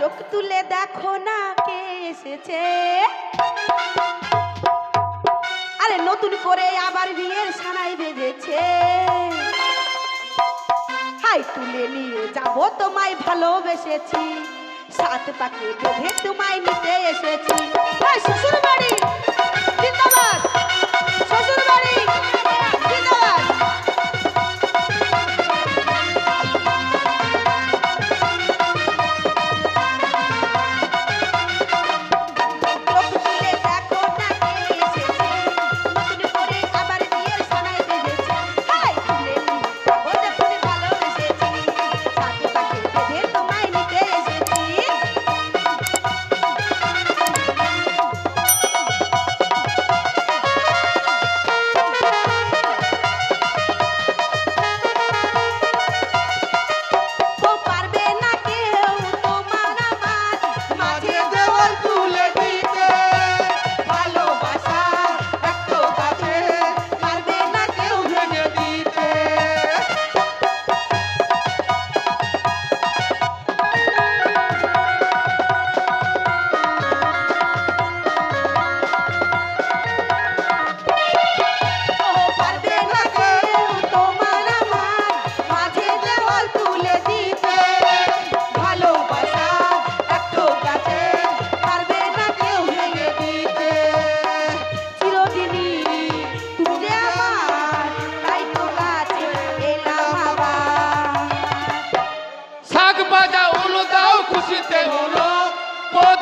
চোখ তুলে দেখো না কে এসেছে। আরে নতুন করে আবার বিয়ের সানাই বেজেছে হাই তুলে নিয়ে যাব তোমায় ভালোবেসেছি। সাত পাখি বেঁধে তোমায় নিতে এসেছি। শ্বশুর বাড়ি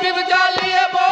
के बचा लिए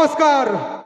नमस्कार.